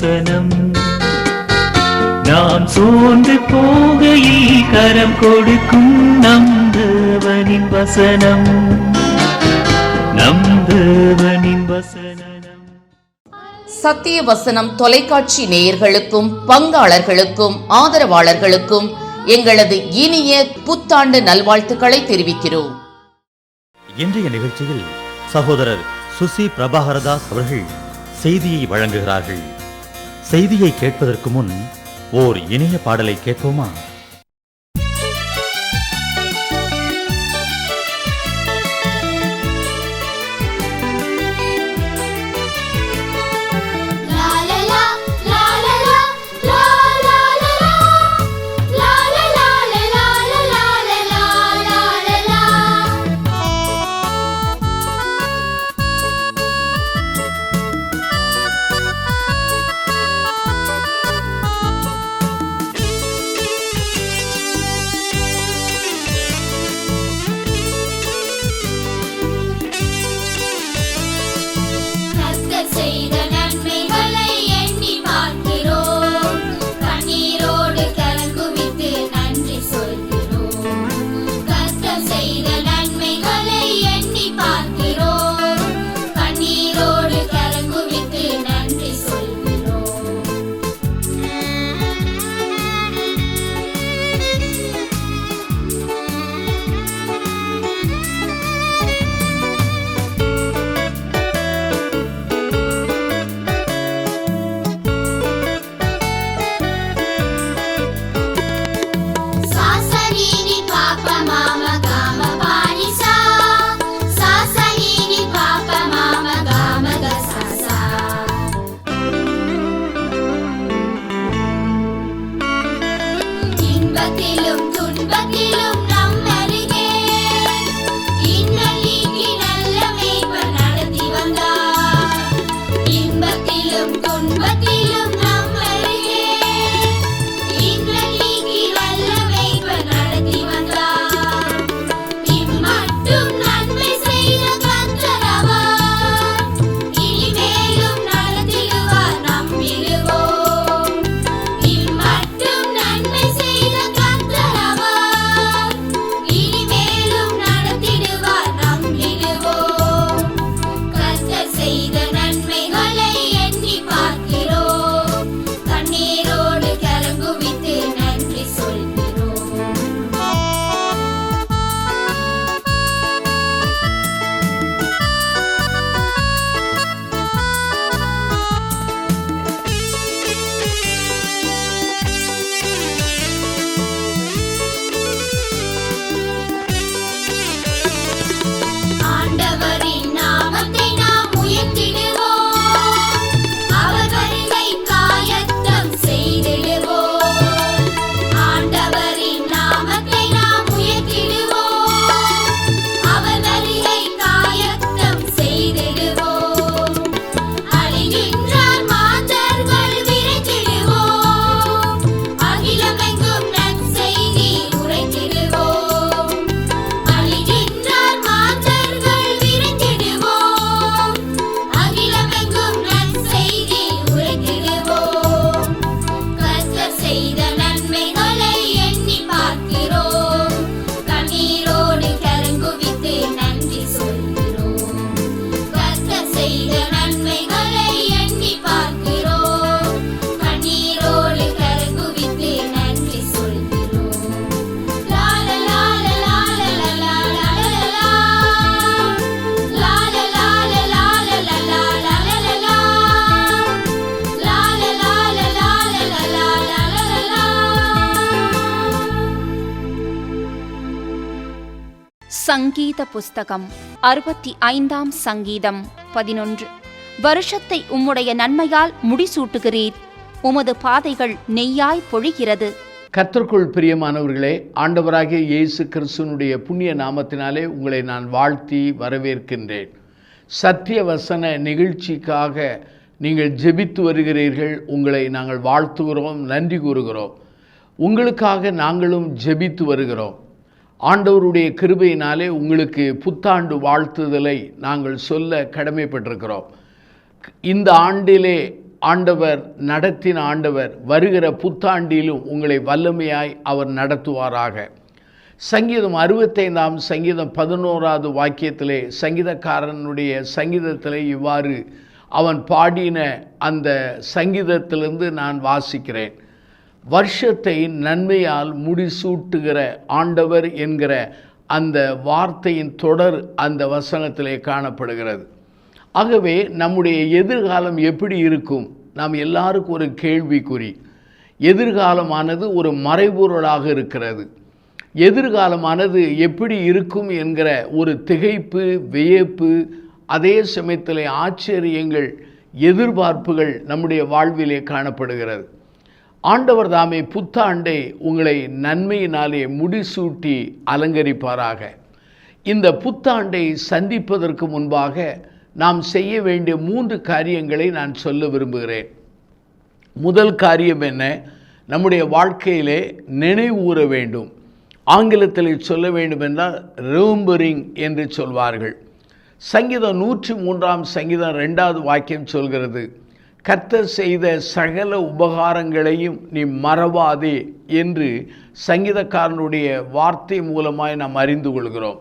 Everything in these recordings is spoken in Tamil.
வசனம் நாம் சோர்ந்து போகையில் கரம் கொடுக்கும் நம்பவனின் வசனம். நம்பவனின் வசனம். சத்திய வசனம் தொலைக்காட்சி நேயர்களுக்கும் பங்காளர்களுக்கும் ஆதரவாளர்களுக்கும் எங்களது இனிய புத்தாண்டு நல்வாழ்த்துக்களை தெரிவிக்கிறோம். இன்றைய நிகழ்ச்சியில் சகோதரர் சுசி பிரபாகரதாஸ் அவர்கள் செய்தியை வழங்குகிறார்கள். செய்தியை கேட்பதற்கு முன் ஓர் இனிய பாடலை கேட்போமா? বাতিলুম তুন বাতিলুম சங்கீத புஸ்தகம். அறுபத்தி ஐந்தாம் சங்கீதம். பதினொன்று. வருஷத்தை உம்முடைய நன்மையால் முடிசூட்டுகிறீர். உமது பாதைகள் நெய்யாய் பொழிகிறது. கத்திற்குள் பிரியமானவர்களே ஆண்டவராகிய இயேசு கிறிஸ்துனுடைய புண்ணிய நாமத்தினாலே உங்களை நான் வாழ்த்தி வரவேற்கின்றேன். சத்திய வசன நிகழ்ச்சிக்காக நீங்கள் ஜெபித்து வருகிறீர்கள். உங்களை நாங்கள் வாழ்த்துகிறோம் நன்றி கூறுகிறோம். உங்களுக்காக நாங்களும் ஜெபித்து வருகிறோம். ஆண்டவருடைய கிருபையினாலே உங்களுக்கு புத்தாண்டு வாழ்த்துதலை நாங்கள் சொல்ல கடமைப்பட்டிருக்கிறோம். இந்த ஆண்டிலே ஆண்டவர் நடத்தின ஆண்டவர் வருகிற புத்தாண்டிலும் உங்களை வல்லமையாய் அவர் நடத்துவாராக. சங்கீதம் அறுபத்தைந்தாம் சங்கீதம் பதினோராவது வாக்கியத்திலே சங்கீதக்காரனுடைய சங்கீதத்திலே இவ்வாறு அவன் பாடின அந்த சங்கீதத்திலிருந்து நான் வாசிக்கிறேன். வருஷத்தை நன்மையால் முடிசூட்டுகிற ஆண்டவர் என்கிற அந்த வார்த்தையின் தொடர் அந்த வசனத்திலே காணப்படுகிறது. ஆகவே நம்முடைய எதிர்காலம் எப்படி இருக்கும்? நாம் எல்லாருக்கும் ஒரு கேள்விக்குறி. எதிர்காலமானது ஒரு மறைபொருளாக இருக்கிறது. எதிர்காலமானது எப்படி இருக்கும் என்கிற ஒரு திகைப்பு வியப்பு அதே சமயத்தில் ஆச்சரியங்கள் எதிர்பார்ப்புகள் நம்முடைய வாழ்விலே காணப்படுகிறது. ஆண்டவர் தாமே புத்தாண்டை உங்களை நன்மையினாலே முடிசூட்டி அலங்கரிப்பாராக. இந்த புத்தாண்டை சந்திப்பதற்கு முன்பாக நாம் செய்ய வேண்டிய மூன்று காரியங்களை நான் சொல்ல விரும்புகிறேன். முதல் காரியம் என்ன? நம்முடைய வாழ்க்கையிலே நினைவூற வேண்டும். ஆங்கிலத்தில் சொல்ல வேண்டும் என்றால் என்று சொல்வார்கள். சங்கீதம் நூற்றி மூன்றாம் சங்கீதம் ரெண்டாவது வாக்கியம் சொல்கிறது கர்த்தர் செய்த சகல உபகாரங்களையும் நீ மறவாதே என்று சங்கீதக்காரனுடைய வார்த்தை மூலமாய் நாம் அறிந்து கொள்கிறோம்.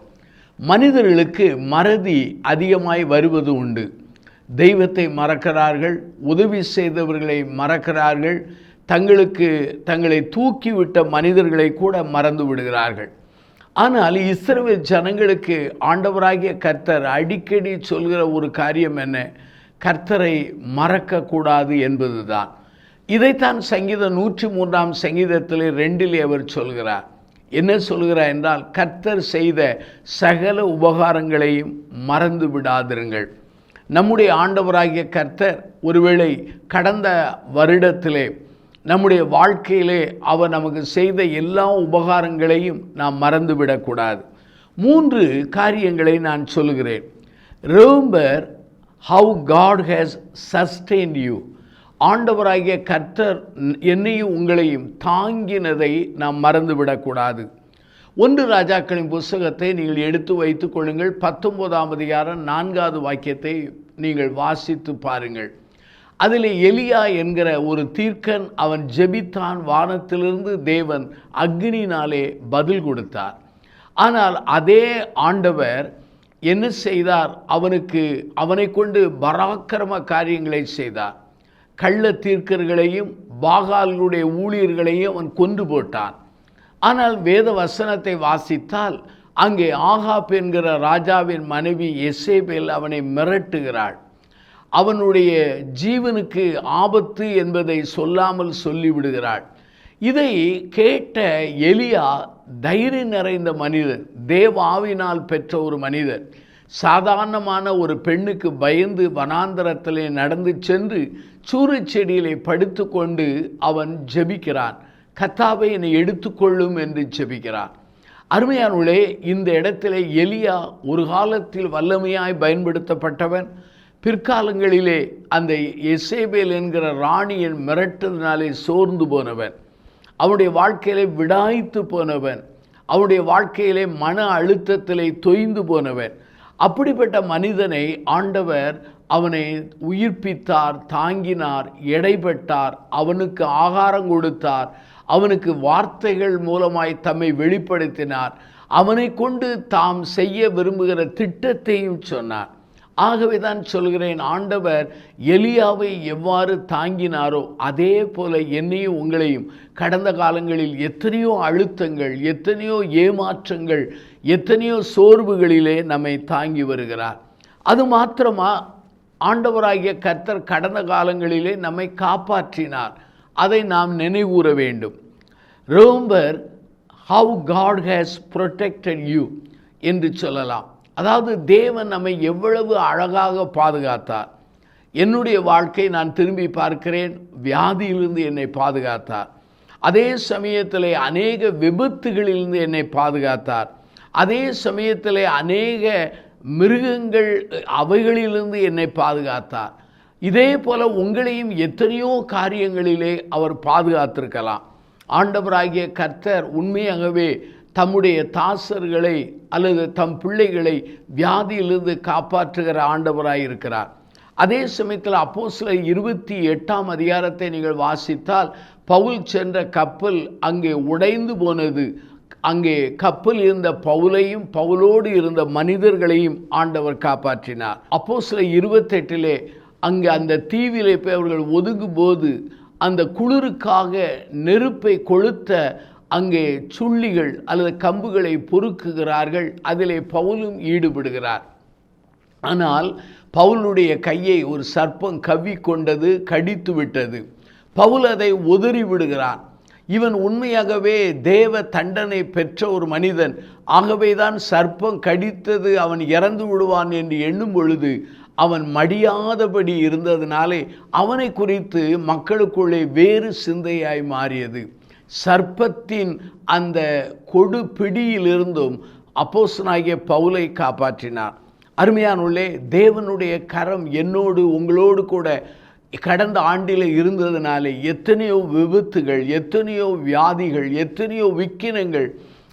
மனிதர்களுக்கு மறதி அதிகமாய் வருவது உண்டு. தெய்வத்தை மறக்கிறார்கள் உதவி செய்தவர்களை மறக்கிறார்கள் தங்களுக்கு தங்களை தூக்கிவிட்ட மனிதர்களை கூட மறந்து விடுகிறார்கள். ஆனால் இஸ்ரவேல் ஜனங்களுக்கு ஆண்டவராகிய கர்த்தர் அடிக்கடி சொல்கிற ஒரு காரியம் என்ன? கர்த்தரை மறக்கக்கூடாது என்பதுதான். இதைத்தான் சங்கீதம் நூற்றி மூன்றாம் சங்கீதத்தில் ரெண்டிலே அவர் சொல்கிறார். என்ன சொல்கிறார் என்றால் கர்த்தர் செய்த சகல உபகாரங்களையும் மறந்து விடாதிருங்கள். நம்முடைய ஆண்டவராகிய கர்த்தர் ஒருவேளை கடந்த வருடத்திலே நம்முடைய வாழ்க்கையிலே அவர் நமக்கு செய்த எல்லா உபகாரங்களையும் நாம் மறந்துவிடக்கூடாது. மூன்று காரியங்களை நான் சொல்லுகிறேன் remember how God has sustain you ஆண்டவராகிய கர்த்தர் என்னையும் உங்களையும் தாங்கினதை நாம் மறந்துவிடக்கூடாது. ஒன்று ராஜாக்களின் புஸ்தகத்தை நீங்கள் எடுத்து வைத்துக் கொள்ளுங்கள். பத்தொன்பதாம் அதிகாரம் நான்காவது வாக்கியத்தை நீங்கள் வாசித்து பாருங்கள். அதில் எலியா என்கிற ஒரு தீர்க்கன் அவன் ஜெபித்தான் வானத்திலிருந்து தேவன் அக்னினாலே பதில் கொடுத்தார். ஆனால் அதே ஆண்டவர் என்ன செய்தார்? அவனுக்கு அவனை கொண்டு பராக்கிரம காரியங்களை செய்தார். கள்ள தீர்க்கர்களையும் பாகால்களுடைய ஊழியர்களையும் அவன் கொண்டு போட்டான். ஆனால் வேத வசனத்தை வாசித்தால் அங்கே ஆகாப் என்கிற ராஜாவின் மனைவி எசேபேல் அவனை மிரட்டுகிறாள். அவனுடைய ஜீவனுக்கு ஆபத்து என்பதை சொல்லாமல் சொல்லிவிடுகிறாள். இதை கேட்ட எலியா தைரியம் நிறைந்த மனிதன் தேவாவினால் பெற்ற ஒரு மனிதர் சாதாரணமான ஒரு பெண்ணுக்கு பயந்து வனாந்தரத்திலே நடந்து சென்று சூறு செடியிலே படுத்துக்கொண்டு அவன் ஜெபிக்கிறான். கத்தாவை என்னை எடுத்துக்கொள்ளும் என்று ஜெபிக்கிறான். அருமையானுள்ளே இந்த இடத்திலே எலியா ஒரு காலத்தில் வல்லமையாய் பயன்படுத்தப்பட்டவன். பிற்காலங்களிலே அந்த எசேபேல் என்கிற ராணியின் மிரட்டதினாலே சோர்ந்து போனவன். அவனுடைய வாழ்க்கையிலே விடாய்த்து போனவன். அவனுடைய வாழ்க்கையிலே மன அழுத்தத்திலே தொய்ந்து போனவன். அப்படிப்பட்ட மனிதனை ஆண்டவர் அவனை உயிர்ப்பித்தார் தாங்கினார் எடைபட்டார் அவனுக்கு ஆகாரம் கொடுத்தார் அவனுக்கு வார்த்தைகள் மூலமாய் தம்மை வெளிப்படுத்தினார். அவனை கொண்டு தாம் செய்ய விரும்புகிற திட்டத்தையும் சொன்னார். ஆகவே தான் சொல்கிறேன் ஆண்டவர் எலியாவை எவ்வாறு தாங்கினாரோ அதே போல என்னையும் உங்களையும். கடந்த காலங்களில் எத்தனையோ அழுத்தங்கள் எத்தனையோ ஏமாற்றங்கள் எத்தனையோ சோர்வுகளிலே நம்மை தாங்கி வருகிறார். அது மாத்திரமா ஆண்டவராகிய கர்த்தர் கடந்த காலங்களிலே நம்மை காப்பாற்றினார். அதை நாம் நினைவூற வேண்டும். Remember how God has protected you என்று சொல்லலாம். அதாவது தேவன் நம்மை எவ்வளவு அழகாக பாதுகாத்தார். என்னுடைய வாழ்க்கை நான் திரும்பி பார்க்கிறேன். வியாதியிலிருந்து என்னை பாதுகாத்தார். அதே சமயத்தில் அநேக விபத்துகளிலிருந்து என்னை பாதுகாத்தார். அதே சமயத்தில் அநேக மிருகங்கள் அவைகளிலிருந்து என்னை பாதுகாத்தார். இதே போல் உங்களையும் எத்தனையோ காரியங்களிலே அவர் பாதுகாத்திருக்கலாம். ஆண்டவராகிய கர்த்தர் உண்மையாகவே தம்முடைய தாசர்களை அல்லது தம் பிள்ளைகளை வியாதியிலிருந்து காப்பாற்றுகிற ஆண்டவராக இருக்கிறார். அதே சமயத்தில் அப்போ சில இருபத்தி எட்டாம் அதிகாரத்தை நீங்கள் வாசித்தால் பவுல் சென்ற கப்பல் அங்கே உடைந்து போனது. அங்கே கப்பல் இருந்த பவுலையும் பவுலோடு இருந்த மனிதர்களையும் ஆண்டவர் காப்பாற்றினார். அப்போ சில இருபத்தெட்டிலே அங்கே அந்த தீவிலே போய் அவர்கள் ஒதுங்கும் போது அந்த குளிருக்காக நெருப்பை கொளுத்த அங்கே சுள்ளிகள் அல்லது கம்புகளை பொறுக்குகிறார்கள். அதிலே பவுலும் ஈடுபடுகிறார். ஆனால் பவுலுடைய கையை ஒரு சர்ப்பம் கவ்விக்கொண்டது கடித்து விட்டது பவுல் அதை உதறி விடுகிறான் இவன் உண்மையாகவே தேவ தண்டனை பெற்ற ஒரு மனிதன். ஆகவேதான் சர்ப்பம் கடித்தது அவன் இறந்து விடுவான் என்று எண்ணும் பொழுது அவன் மடியாதபடி இருந்ததினாலே அவனை குறித்து மக்களுக்குள்ளே வேறு சிந்தையாய் மாறியது. சர்ப்பத்தின் அந்த கொடு பிடியிலிருந்தும் அப்போசனாகிய பவுலை காப்பாற்றினார். அருமையானுள்ளே தேவனுடைய கரம் என்னோடு உங்களோடு கூட கடந்த ஆண்டில் இருந்ததுனாலே எத்தனையோ விபத்துகள் எத்தனையோ வியாதிகள் எத்தனையோ விக்கினங்கள்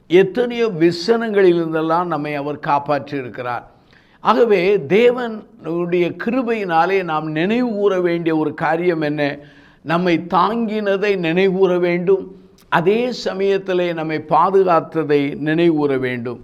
எத்தனையோ விசனங்களிலிருந்தெல்லாம் நம்மை அவர் காப்பாற்றி இருக்கிறார் ஆகவே தேவனுடைய கிருபையினாலே நாம் நினைவு கூற வேண்டிய ஒரு காரியம் என்ன? நம்மை தாங்கினதை நினைவுகூர வேண்டும். அதே சமயத்தில் நம்மை பாதுகாத்ததை நினைவுற வேண்டும்.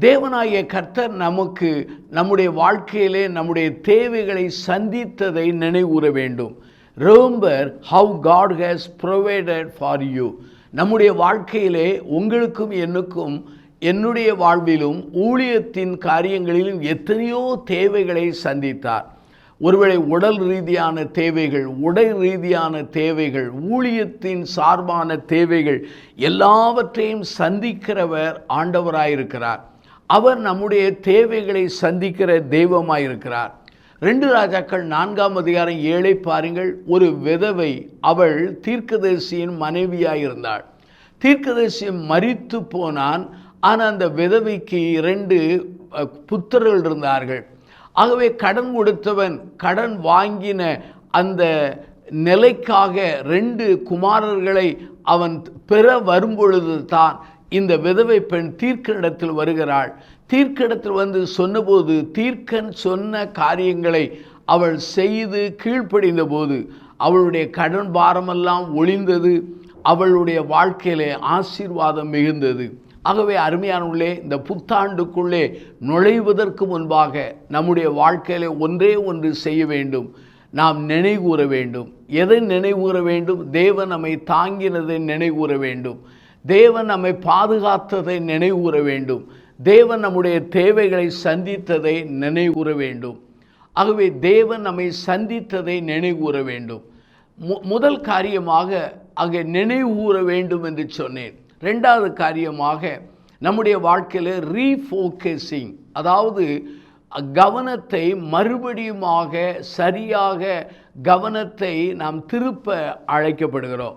தேவனாகிய கர்த்தர் நமக்கு நம்முடைய வாழ்க்கையிலே நம்முடைய தேவைகளை சந்தித்ததை நினைவுற வேண்டும். Remember how God has provided for you நம்முடைய வாழ்க்கையிலே உங்களுக்கும் எனக்கும் என்னுடைய வாழ்விலும் ஊழியத்தின் காரியங்களிலும் எத்தனையோ தேவைகளை சந்தித்தார். ஒருவேளை உடல் ரீதியான தேவைகள் உடை ரீதியான தேவைகள் ஊழியத்தின் சார்பான தேவைகள் எல்லாவற்றையும் சந்திக்கிறவர் ஆண்டவராயிருக்கிறார். அவர் நம்முடைய தேவைகளை சந்திக்கிற தெய்வமாயிருக்கிறார். ரெண்டு ராஜாக்கள் நான்காம் அதிகாரம் ஏழை பாருங்கள். ஒரு விதவை அவள் தீர்க்கதரிசியின் மனைவியாயிருந்தாள். தீர்க்கதரிசி மறித்து போனான். ஆனால் அந்த விதவைக்கு இரண்டு புத்தர்கள் புத்திரர்கள் இருந்தார்கள். ஆகவே கடன் கொடுத்தவன் கடன் வாங்கின அந்த நிலைக்காக ரெண்டு குமாரர்களை அவன் பெற வரும்பொழுது தான் இந்த விதவை பெண் தீர்க்கனிடத்தில் வருகிறாள். தீர்க்கனிடத்தில் வந்து சொன்னபோது தீர்க்கன் சொன்ன காரியங்களை அவள் செய்து கீழ்ப்படிந்த போது அவளுடைய கடன் பாரமெல்லாம் ஒளிந்தது. அவளுடைய வாழ்க்கையிலே ஆசீர்வாதம் மிகுந்தது. ஆகவே அருமையானுள்ளே இந்த புத்தாண்டுக்குள்ளே நுழைவதற்கு முன்பாக நம்முடைய வாழ்க்கையிலே ஒன்றே ஒன்று செய்ய வேண்டும். நாம் நினைவுகூர வேண்டும். எதை நினைவுகூர வேண்டும்? தேவன் நம்மை தாங்கினதை நினைவுகூர வேண்டும். தேவன் நம்மை பாதுகாத்ததை நினைவுகூர வேண்டும். தேவன் நம்முடைய தேவைகளை சந்தித்ததை நினைவுகூர வேண்டும். ஆகவே தேவன் நம்மை சந்தித்ததை நினைவுகூர வேண்டும். மு முதல் காரியமாக அங்கே நினைவுகூற வேண்டும் என்று சொன்னேன். ரெண்டாவது காரியமாக நம்முடைய வாழ்க்கையில் ரீஃபோக்கஸிங் அதாவது கவனத்தை மறுபடியுமாக சரியாக கவனத்தை நாம் திருப்ப அழைக்கப்படுகிறோம்.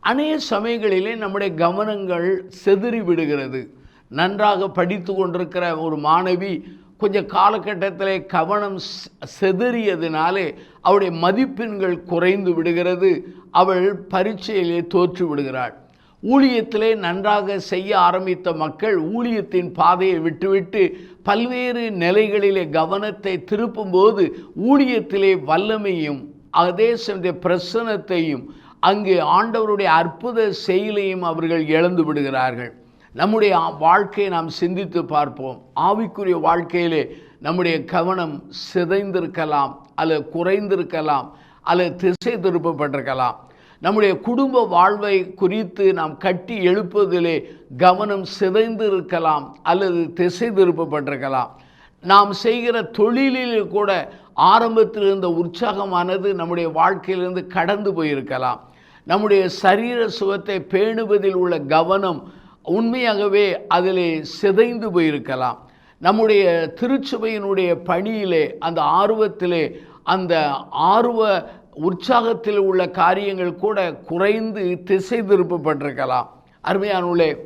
அநேக சமயங்களிலே நம்முடைய கவனங்கள் செதறி விடுகிறது. நன்றாக படித்து கொண்டிருக்கிற ஒரு மாணவி கொஞ்சம் காலகட்டத்தில் கவனம் செ- செதறியதினாலே அவளுடைய மதிப்பெண்கள் குறைந்து விடுகிறது. அவள் பரீட்சையிலே தோற்று விடுகிறாள். ஊழியத்திலே நன்றாக செய்ய ஆரம்பித்த மக்கள் ஊழியத்தின் பாதையை விட்டுவிட்டு பல்வேறு நிலைகளிலே கவனத்தை திருப்பும்போது ஊழியத்திலே வல்லமையும் அதே சென்ற பிரசனத்தையும் அங்கு ஆண்டவருடைய அற்புத செயலையும் அவர்கள் இழந்து விடுகிறார்கள். நம்முடைய வாழ்க்கையை நாம் சிந்தித்து பார்ப்போம். ஆவிக்குரிய வாழ்க்கையிலே நம்முடைய கவனம் சிதைந்திருக்கலாம் அல்லது குறைந்திருக்கலாம் அல்லது திசை திருப்பப்பட்டிருக்கலாம். நம்முடைய குடும்ப வாழ்வை குறித்து நாம் கட்டி எழுப்பதிலே கவனம் சிதைந்து இருக்கலாம் அல்லது திசை திருப்பப்பட்டிருக்கலாம் நாம் செய்கிற தொழிலில் கூட ஆரம்பத்தில் இருந்த உற்சாகமானது நம்முடைய வாழ்க்கையிலிருந்து கடந்து போயிருக்கலாம். நம்முடைய சரீர சுகத்தை பேணுவதில் உள்ள கவனம் உண்மையாகவே அதிலே சிதைந்து போயிருக்கலாம். நம்முடைய திருச்சபையினுடைய பணியிலே அந்த ஆர்வத்திலே அந்த ஆர்வ உற்சாகத்தில் உள்ள காரியங்கள் கூட குறைந்து திசை திருப்பப்பட்டிருக்கலாம் அருமையானுள்ளே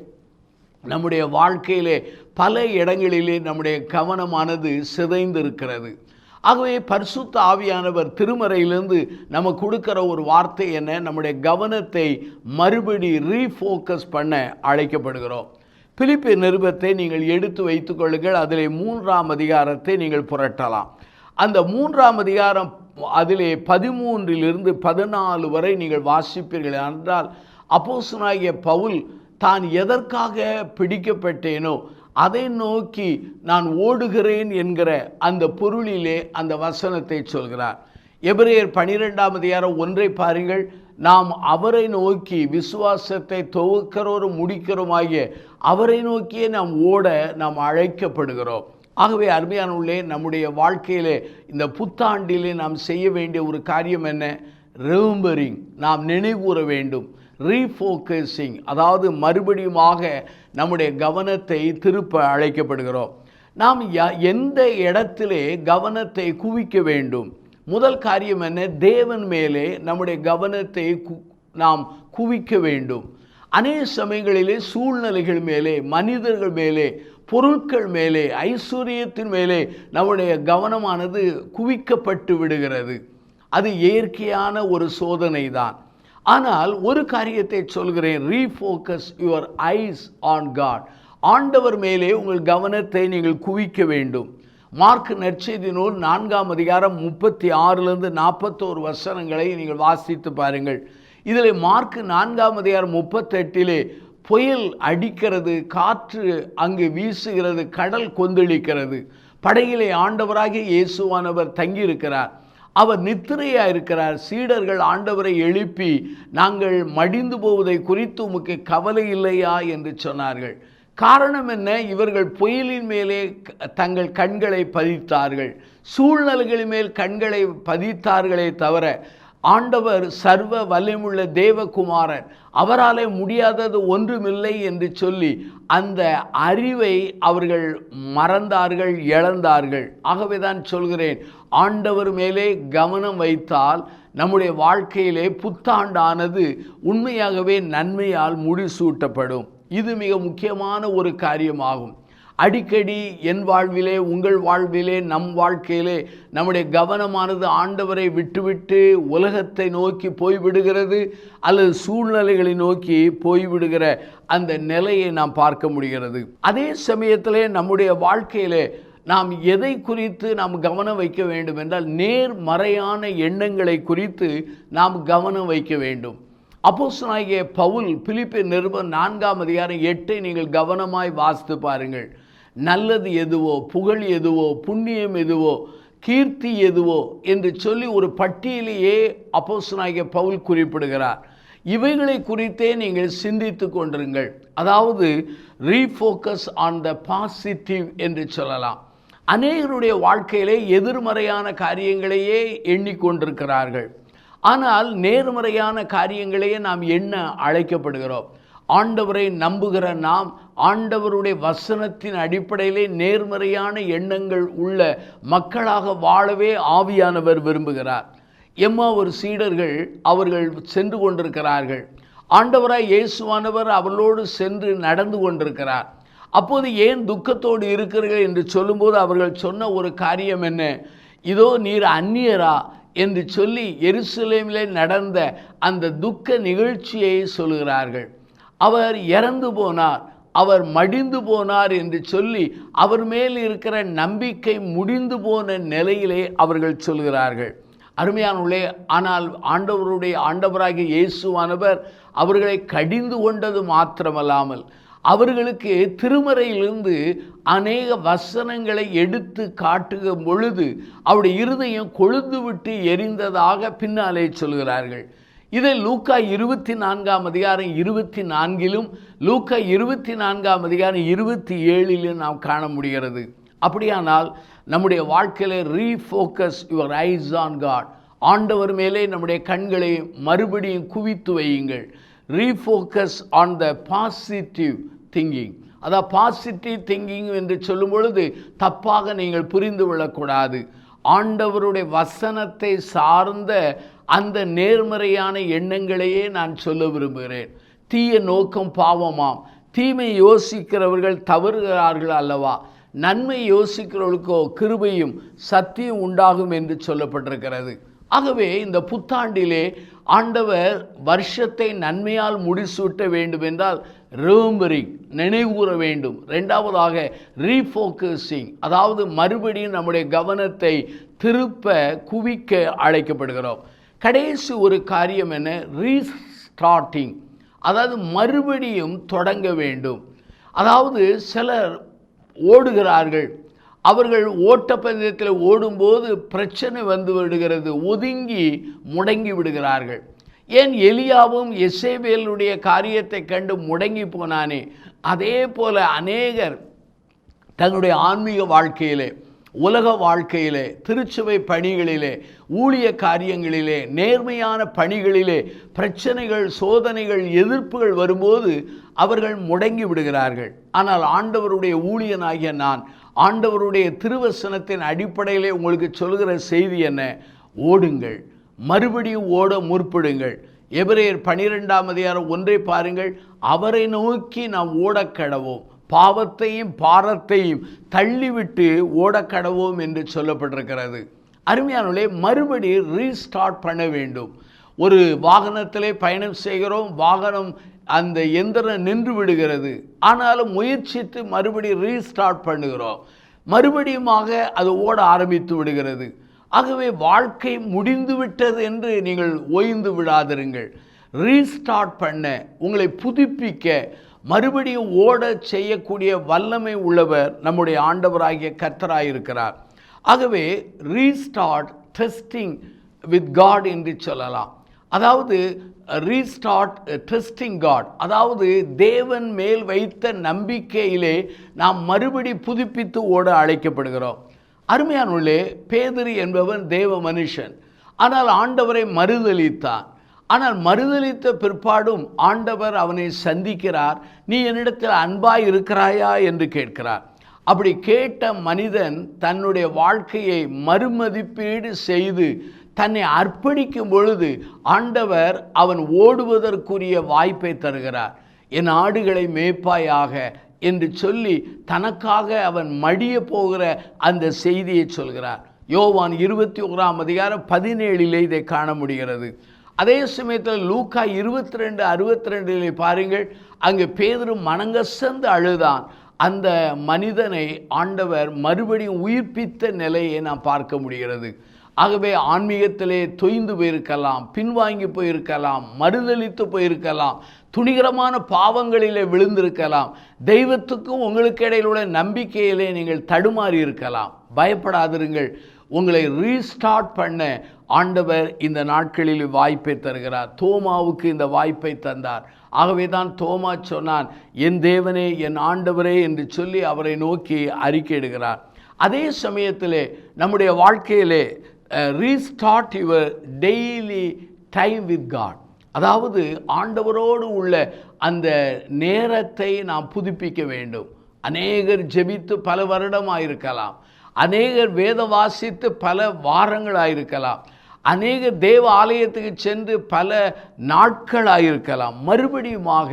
நம்முடைய வாழ்க்கையிலே பல இடங்களிலே நம்முடைய கவனமானது சிதைந்திருக்கிறது. ஆகவே பரிசுத்த ஆவியானவர் திருமறையிலிருந்து நம்ம கொடுக்குற ஒரு வார்த்தை என்ன? நம்முடைய கவனத்தை மறுபடி ரீஃபோக்கஸ் பண்ண அழைக்கப்படுகிறோம். பிலிப்பி நிருபத்தை நீங்கள் எடுத்து வைத்துக்கொள்ளுங்கள் அதில் அதிலே மூன்றாம் அதிகாரத்தை நீங்கள் புரட்டலாம். அந்த மூன்றாம் அதிகாரம் அதிலே பதிமூன்றிலிருந்து பதினாலு வரை நீங்கள் வாசிப்பீர்கள் என்றால் அப்போசனாகிய பவுல் தான் எதற்காக பிடிக்கப்பட்டேனோ அதை நோக்கி நான் ஓடுகிறேன் என்கிற அந்த பொருளிலே அந்த வசனத்தை சொல்கிறார். எபிரேயர் பனிரெண்டாம் அதிகாரம் ஒன்றை பாருங்கள். நாம் அவரை நோக்கி விசுவாசத்தை துவக்கிறோரும் முடிக்கிறோமாகிய அவரை நோக்கியே நாம் ஓட நாம் அழைக்கப்படுகிறோம். ஆகவே அருமையான உள்ளே நம்முடைய வாழ்க்கையில் இந்த புத்தாண்டிலே நாம் செய்ய வேண்டிய ஒரு காரியம் என்ன? ரிமெம்பரிங் நாம் நினைவுற வேண்டும். ரீஃபோக்கஸிங் அதாவது மறுபடியுமாக நம்முடைய கவனத்தை திருப்ப அழைக்கப்படுகிறோம். நாம் எந்த இடத்திலே கவனத்தை குவிக்க வேண்டும்? முதல் காரியம் என்ன? தேவன் மேலே நம்முடைய கவனத்தை கு நாம் குவிக்க வேண்டும். அநேக சமயங்களிலே சூழ்நிலைகள் மேலே மனிதர்கள் மேலே பொருட்கள் மேலே ஐஸ்வர்யத்தின் மேலே நம்முடைய கவனமானது குவிக்கப்பட்டு விடுகிறது. அது இயற்கையான ஒரு சோதனை தான் ஆனால் ஒரு காரியத்தை சொல்கிறேன் refocus your eyes on God ஆண்டவர் மேலே உங்கள் கவனத்தை நீங்கள் குவிக்க வேண்டும். மார்க் நற்செய்தி நூல் நான்காம் அதிகாரம் முப்பத்தி ஆறுலேருந்து நாற்பத்தோரு வசனங்களை நீங்கள் வாசித்து பாருங்கள். இதில் மார்க் நான்காம் அதிகாரம் முப்பத்தெட்டிலே புயல் அடிக்கிறது காற்று அங்கு வீசுகிறது கடல் கொந்தளிக்கிறது. படகிலே ஆண்டவராகிய இயேசுவானவர் தங்கியிருக்கிறார். அவர் நித்திரையாக இருக்கிறார். சீடர்கள் ஆண்டவரை எழுப்பி நாங்கள் மடிந்து போவதை குறித்து உமக்கு கவலை இல்லையா? என்று சொன்னார்கள். காரணம் என்ன? இவர்கள் புயலின் மேலே தங்கள் கண்களை பதித்தார்கள். சூழ்நிலைகளின் மேல் கண்களை பதித்தார்களே தவிர ஆண்டவர் சர்வ வலிமுள்ள தேவகுமாரன் அவராலே முடியாதது ஒன்றுமில்லை என்று சொல்லி அந்த அறிவை அவர்கள் மறந்தார்கள் இழந்தார்கள். ஆகவே தான் சொல்கிறேன் ஆண்டவர் மேலே கவனம் வைத்தால் நம்முடைய வாழ்க்கையிலே புத்தாண்டானது உண்மையாகவே நன்மையால் முடிசூட்டப்படும். இது மிக முக்கியமான ஒரு காரியமாகும். அடிக்கடி என் வாழ்விலே உங்கள் வாழ்விலே நம் வாழ்க்கையிலே நம்முடைய கவனமானது ஆண்டவரை விட்டுவிட்டு உலகத்தை நோக்கி போய்விடுகிறது அல்லது சூழ்நிலைகளை நோக்கி போய்விடுகிற அந்த நிலையை நாம் பார்க்க முடிகிறது. அதே சமயத்தில் நம்முடைய வாழ்க்கையிலே நாம் எதை குறித்து நாம் கவனம் வைக்க வேண்டும் என்றால் நேர்மறையான எண்ணங்களை குறித்து நாம் கவனம் வைக்க வேண்டும். அப்போஸ்தலனாகிய பவுல் பிலிப்பி நிருபர் நான்காம் அதிகாரம் எட்டை நீங்கள் கவனமாய் வாசித்து பாருங்கள். நல்லது எதுவோ புகழ் எதுவோ புண்ணியம் எதுவோ கீர்த்தி எதுவோ என்று சொல்லி ஒரு பட்டியலையே அப்போஸ்தலனாகிய பவுல் குறிப்பிடுகிறார். இவைகளை குறித்தே நீங்கள் சிந்தித்து கொண்டிருங்கள். அதாவது ரீஃபோக்கஸ் ஆன் த பாசிட்டிவ் என்று சொல்லலாம். அநேகருடைய வாழ்க்கையிலே எதிர்மறையான காரியங்களையே எண்ணிக்கொண்டிருக்கிறார்கள் ஆனால் நேர்மறையான காரியங்களையே நாம் என்ன அழைக்கப்படுகிறோம்? ஆண்டவரை நம்புகிற நாம் ஆண்டவருடைய வசனத்தின் அடிப்படையிலே நேர்மறையான எண்ணங்கள் உள்ள மக்களாக வாழவே ஆவியானவர் விரும்புகிறார். எம்மா ஒரு சீடர்கள் அவர்கள் சென்று கொண்டிருக்கிறார்கள். ஆண்டவராய் இயேசுவானவர் அவர்களோடு சென்று நடந்து கொண்டிருக்கிறார். அப்போது ஏன் துக்கத்தோடு இருக்கிறீர்கள் என்று சொல்லும்போது அவர்கள் சொன்ன ஒரு காரியம் என்ன? இதோ நீர் அந்நியரா? என்று சொல்லி எருசலேமிலே நடந்த அந்த துக்க நிகழ்ச்சியை சொல்கிறார்கள் அவர் இறந்து போனார். அவர் மடிந்து போனார் என்று சொல்லி அவர் மேல் இருக்கிற நம்பிக்கை முடிந்து போன நிலையிலே அவர்கள் சொல்கிறார்கள் அருமையானுள்ளே ஆனால் ஆண்டவருடைய ஆண்டவராகிய இயேசுவானவர் அவர்களை கடிந்து கொண்டது மாத்திரமல்லாமல் அவர்களுக்கு திருமறையிலிருந்து அநேக வசனங்களை எடுத்து காட்டுகும் பொழுது அவருடைய இருதயம் கொழுந்து விட்டு எரிந்ததாக பின்னாலே சொல்கிறார்கள். இதை லூக்கா இருபத்தி நான்காம் அதிகாரம் இருபத்தி நான்கிலும் லூக்கா இருபத்தி நான்காம் அதிகாரம் இருபத்தி ஏழிலும் நாம் காண முடிகிறது. அப்படியானால் நம்முடைய வாழ்க்கையில refocus your eyes on God ஆண்டவர் மேலே நம்முடைய கண்களை மறுபடியும் குவித்து வையுங்கள். Refocus on the positive thinking அதான் பாசிட்டிவ் திங்கிங் என்று சொல்லும் பொழுது தப்பாக நீங்கள் புரிந்து கொள்ளக்கூடாது. ஆண்டவருடைய வசனத்தை சார்ந்த அந்த நேர்மறையான எண்ணங்களையே நான் சொல்ல விரும்புகிறேன். தீய நோக்கம் பாவமாம். தீமை யோசிக்கிறவர்கள் தவறுகிறார்கள் அல்லவா? நன்மை யோசிக்கிறவர்களுக்கோ கிருபையும் சத்தியம் உண்டாகும் என்று சொல்லப்பட்டிருக்கிறது. ஆகவே இந்த புத்தாண்டிலே ஆண்டவர் வருஷத்தை நன்மையால் முடிசூட்ட வேண்டும் என்றால் ரிமம்பரிங் நினைவுகூற வேண்டும். ரெண்டாவதாக ரீஃபோக்கஸிங் அதாவது மறுபடியும் நம்முடைய கவனத்தை திருப்ப குவிக்க அழைக்கப்படுகிறோம். கடைசி ஒரு காரியம் என்ன? ரீஸ்டார்டிங் அதாவது மறுபடியும் தொடங்க வேண்டும். அதாவது சிலர் ஓடுகிறார்கள். அவர்கள் ஓட்டப்பந்தயத்தில் ஓடும்போது பிரச்சனை வந்து விடுகிறது ஒதுங்கி முடங்கி விடுகிறார்கள். ஏன் எலியாவும் எசேபேலுடைய காரியத்தை கண்டு முடங்கி போனானே? அதே போல அநேகர் தங்களுடைய ஆன்மீக வாழ்க்கையிலே உலக வாழ்க்கையிலே திருச்சபை பணிகளிலே ஊழிய காரியங்களிலே நேர்மையான பணிகளிலே பிரச்சனைகள் சோதனைகள் எதிர்ப்புகள் வரும்போது அவர்கள் முடங்கி விடுகிறார்கள். ஆனால் ஆண்டவருடைய ஊழியனாகிய நான் ஆண்டவருடைய திருவசனத்தின் அடிப்படையிலே உங்களுக்கு சொல்கிற செய்தி என்ன? ஓடுங்கள். மறுபடியும் ஓட முற்படுங்கள். எபிரேயர் பனிரெண்டாம் அதிகாரம் ஒன்றை பாருங்கள். அவரை நோக்கி நாம் ஓடக்கடவோம் பாவத்தையும் பாரத்தையும் தள்ளிவிட்டு ஓடக்கடவோம் என்று சொல்லப்பட்டிருக்கிறது. அருமையானவர்களே மறுபடி ரீஸ்டார்ட் பண்ண வேண்டும். ஒரு வாகனத்திலே பயணம் செய்கிறோம். வாகனம் அந்த எந்திரம் நின்று விடுகிறது. ஆனாலும் முயற்சித்து மறுபடியும் ரீஸ்டார்ட் பண்ணுகிறோம். மறுபடியுமாக அது ஓட ஆரம்பித்து விடுகிறது. ஆகவே வாழ்க்கை முடிந்து விட்டது என்று நீங்கள் ஓய்ந்து விடாதிருங்கள். ரீஸ்டார்ட் பண்ண உங்களை புதுப்பிக்க மறுபடியும் ஓட செய்யக்கூடிய வல்லமை உள்ளவர் நம்முடைய ஆண்டவராகிய கர்த்தராயிருக்கிறார். ஆகவே ரீஸ்டார்ட் டெஸ்டிங் வித் காட் என்று சொல்லலாம். அதாவது ரீஸ்டார்ட் ட்ரஸ்டிங் காட் அதாவது தேவன் மேல் வைத்த நம்பிக்கையிலே நாம் மறுபடி புதுப்பித்து ஓட அழைக்கப்படுகிறோம். அருமையானுள்ளே பேதிரி என்பவன் தேவ மனுஷன். ஆனால் ஆண்டவரை மறுதளித்தான் ஆனால் மறுதளித்த பிற்பாடும் ஆண்டவர் அவனை சந்திக்கிறார். நீ என்னிடத்தில் அன்பாய் இருக்கிறாயா என்று கேட்கிறார். அப்படி கேட்ட மனிதன் தன்னுடைய வாழ்க்கையை மறுமதிப்பீடு செய்து தன்னை அர்ப்பணிக்கும் பொழுது ஆண்டவர் அவன் ஓடுவதற்குரிய வாய்ப்பை தருகிறார். என் ஆடுகளை மேய்ப்பாயாக என்று சொல்லி தனக்காக அவன் மடிய போகிற அந்த செய்தியை சொல்கிறார். யோவான் இருபத்தி ஓராம் அதிகாரம் பதினேழிலே இதை காண முடிகிறது. அதே சமயத்தில் லூக்கா இருபத்தி ரெண்டு அறுபத்தி ரெண்டிலே பாருங்கள் அங்கே பேதரும் மனங்கசந்து அழுதான். அந்த மனிதனை ஆண்டவர் மறுபடியும் உயிர்ப்பித்த நிலையை நாம் பார்க்க முடிகிறது. ஆகவே ஆன்மீகத்திலே தொய்ந்து போயிருக்கலாம் பின்வாங்கி போயிருக்கலாம் மறுதளித்து போயிருக்கலாம் துணிகரமான பாவங்களிலே விழுந்திருக்கலாம். தெய்வத்துக்கும் உங்களுக்கு இடையில் உள்ள நம்பிக்கையிலே நீங்கள் தடுமாறி இருக்கலாம். பயப்படாதிருங்கள். உங்களை ரீஸ்டார்ட் பண்ண ஆண்டவர் இந்த நாட்களில் வாய்ப்பை தருகிறார். தோமாவுக்கு இந்த வாய்ப்பை தந்தார். ஆகவே தான் தோமா சொன்னான் என் தேவனே என் ஆண்டவரே என்று சொல்லி அவரை நோக்கி அறிக்கையிடுகிறார். அதே சமயத்திலே நம்முடைய வாழ்க்கையிலே restart your daily time with God அதாவது ஆண்டவரோடு உள்ள அந்த நேரத்தை நாம் புதுப்பிக்க வேண்டும். அநேகர் ஜெபித்து பல வருடமாயிருக்கலாம். அநேகர் வேத வாசித்து பல வாரங்களாயிருக்கலாம். அநேக தேவ ஆலயத்துக்கு சென்று பல நாட்களாயிருக்கலாம். மறுபடியுமாக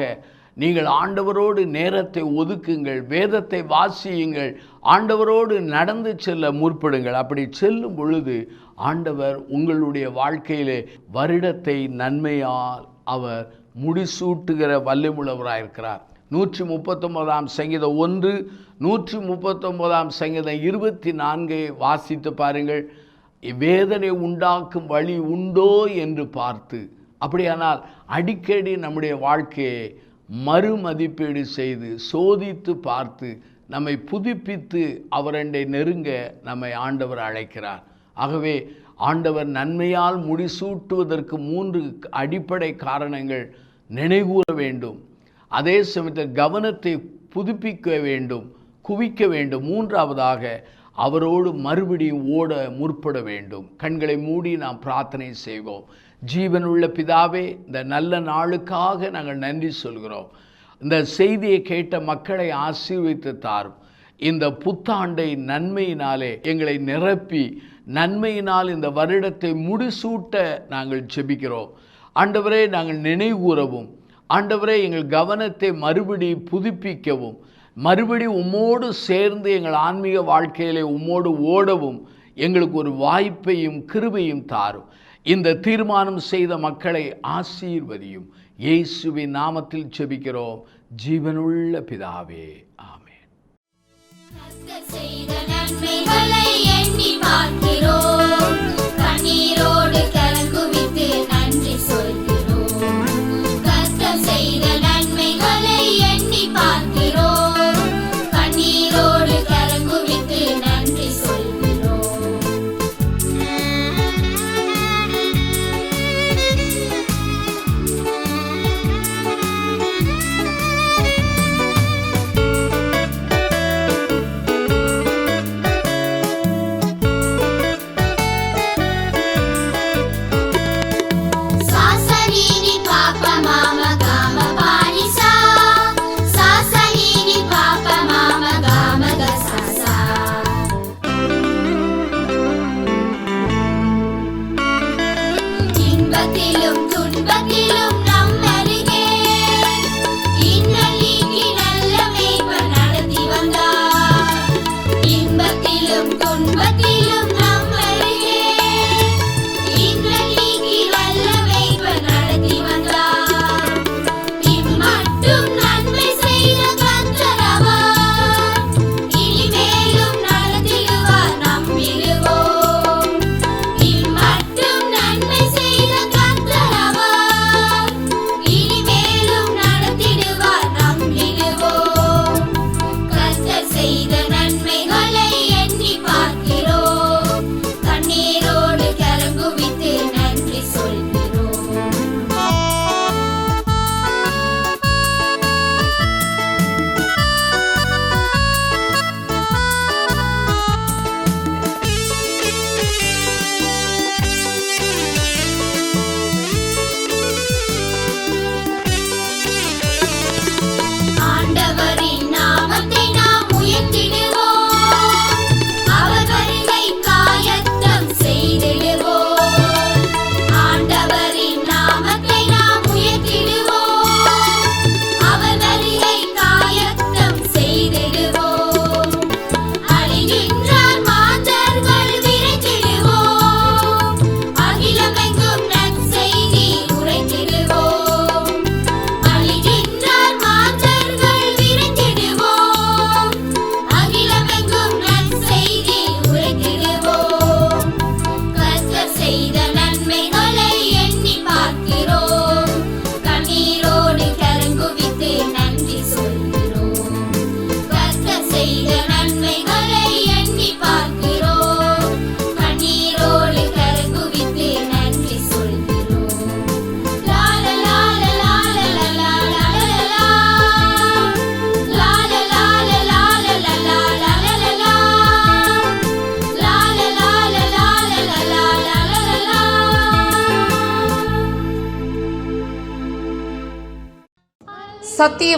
நீங்கள் ஆண்டவரோடு நேரத்தை ஒதுக்குங்கள் வேதத்தை வாசியுங்கள் ஆண்டவரோடு நடந்து செல்ல முற்படுங்கள். அப்படி செல்லும் பொழுது ஆண்டவர் உங்களுடைய வாழ்க்கையிலே வருடத்தை நன்மையால் அவர் முடிசூட்டுகிற வல்லமுள்ளவராயிருக்கிறார் நூற்றி முப்பத்தொன்பதாம் சங்கீதம் ஒன்று நூற்றி முப்பத்தொன்பதாம் சங்கீதம் இருபத்தி நான்கை வாசித்து பாருங்கள். வேதனை உண்டாக்கும் வழி உண்டோ என்று பார்த்து அப்படியானால் அடிக்கடி நம்முடைய வாழ்க்கையை மறுமதிப்பீடு செய்து சோதித்து பார்த்து நம்மை புதுப்பித்து அவரண்டை நெருங்க நம்மை ஆண்டவர் அழைக்கிறார். ஆகவே ஆண்டவர் நன்மையால் முடிசூட்டுவதற்கு மூன்று அடிப்படை காரணங்கள் நினைகூற வேண்டும். அதே சமயத்தில் கவனத்தை புதுப்பிக்க வேண்டும் குவிக்க வேண்டும். மூன்றாவதாக அவரோடு மறுபடியும் ஓட முற்பட வேண்டும். கண்களை மூடி நாம் பிரார்த்தனை செய்வோம். ஜீவனுள்ள பிதாவே இந்த நல்ல நாளுக்காக நாங்கள் நன்றி சொல்கிறோம். இந்த செய்தியை கேட்ட மக்களை ஆசீர்வித்து தாரும். இந்த புத்தாண்டை நன்மையினாலே எங்களை நிரப்பி நன்மையினால் இந்த வருடத்தை முடிசூட்ட நாங்கள் செபிக்கிறோம் ஆண்டவரே நாங்கள் நினைவுறவும் ஆண்டவரே எங்கள் கவனத்தை மறுபடி புதுப்பிக்கவும். மறுபடி உம்மோடு சேர்ந்து எங்கள் ஆன்மீக வாழ்க்கையிலே உம்மோடு ஓடவும் எங்களுக்கு ஒரு வாய்ப்பையும் கிருபையும் தாரும். இந்த தீர்மானம் செய்த மக்களை ஆசீர்வதியும். இயேசுவின் நாமத்தில் செபிக்கிறோம் ஜீவனுள்ள பிதாவே. செய்த நன்மைகளை எண்ணி பார்க்கிறோம். கண்ணீரோடு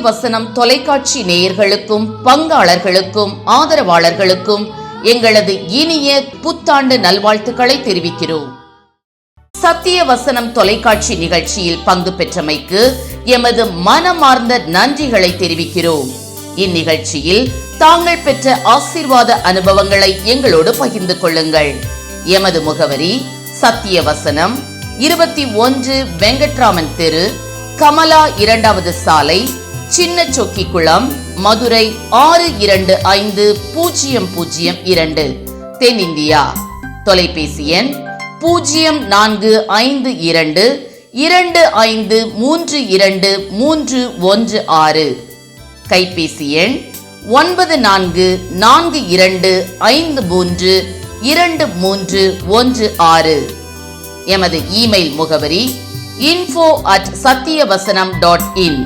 வசனம் தொலைக்காட்சி நேயர்களுக்கும் பங்காளர்களுக்கும் ஆதரவாளர்களுக்கும் எங்களது இனிய புத்தாண்டு நல்வாழ்த்துக்களை தெரிவிக்கிறோம். சத்திய வசனம் தொலைக்காட்சி நிகழ்ச்சியில் பங்கு பெற்றமைக்கு எமது மனமார்ந்த நன்றிகளை தெரிவிக்கிறோம். இந்நிகழ்ச்சியில் தாங்கள் பெற்ற ஆசீர்வாத அனுபவங்களை எங்களோடு பகிர்ந்து கொள்ளுங்கள். எமது முகவரி சத்திய வசனம் இருபத்தி ஒன்று வெங்கட்ராமன் தெரு கமலா இரண்டாவது சாலை சின்ன சொக்கிக்குளம் மதுரை ஆறு இரண்டு ஐந்து பூஜ்ஜியம் பூஜ்ஜியம் இரண்டு தென்னிந்தியா. தொலைபேசி எண் பூஜ்ஜியம் நான்கு ஐந்து இரண்டு இரண்டு ஐந்து மூன்று இரண்டு மூன்று ஒன்று ஆறு. கைபேசி எண் ஒன்பது நான்கு நான்கு இரண்டு ஐந்து மூன்று இரண்டு மூன்று ஒன்று ஆறு. எமது இமெயில் முகவரி info at Sathiyavasanam dot in